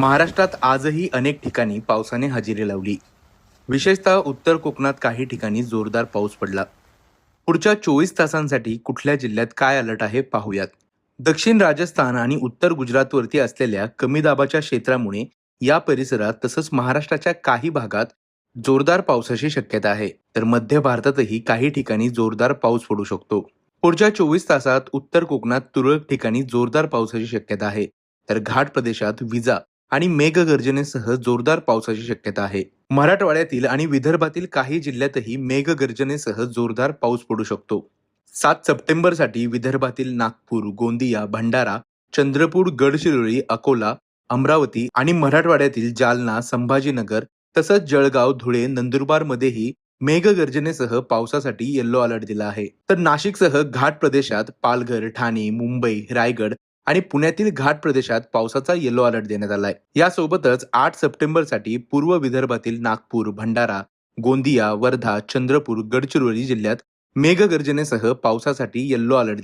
महाराष्ट्रात आजही अनेक ठिकाणी पावसाने हजेरी लावली. विशेषतः उत्तर कोकणात काही ठिकाणी जोरदार पाऊस पडला. पुढच्या चोवीस तासांसाठी कुठल्या जिल्ह्यात काय अलर्ट आहे पाहूयात. दक्षिण राजस्थान आणि उत्तर गुजरातवरती असलेल्या कमी दाबाच्या क्षेत्रामुळे या परिसरात तसंच महाराष्ट्राच्या काही भागात जोरदार पावसाची शक्यता आहे. तर मध्य भारतातही काही ठिकाणी जोरदार पाऊस पडू शकतो. पुढच्या चोवीस तासात उत्तर कोकणात तुरळक ठिकाणी जोरदार पावसाची शक्यता आहे. तर घाट प्रदेशात विजा आणि मेघगर्जनेसह जोरदार पावसाची शक्यता आहे. मराठवाड्यातील आणि विदर्भातील काही जिल्ह्यातही मेघगर्जनेसह जोरदार पाऊस पडू शकतो. सात सप्टेंबरसाठी विदर्भातील नागपूर गोंदिया भंडारा चंद्रपूर गडचिरोली अकोला अमरावती आणि मराठवाड्यातील जालना संभाजीनगर तसंच जळगाव धुळे नंदुरबारमध्येही मेघगर्जनेसह पावसासाठी येल्लो अलर्ट दिला आहे. तर नाशिकसह घाट प्रदेशात पालघर ठाणे मुंबई रायगड आणि पुण्यातील घाट प्रदेशात पावसाचा येलो अलर्ट देण्यात आलाय. यासोबतच आठ सप्टेंबरसाठी पूर्व विदर्भातील नागपूर भंडारा गोंदिया वर्धा चंद्रपूर गडचिरोली जिल्ह्यात मेघगर्जनेसह पावसासाठी येल्लो अलर्ट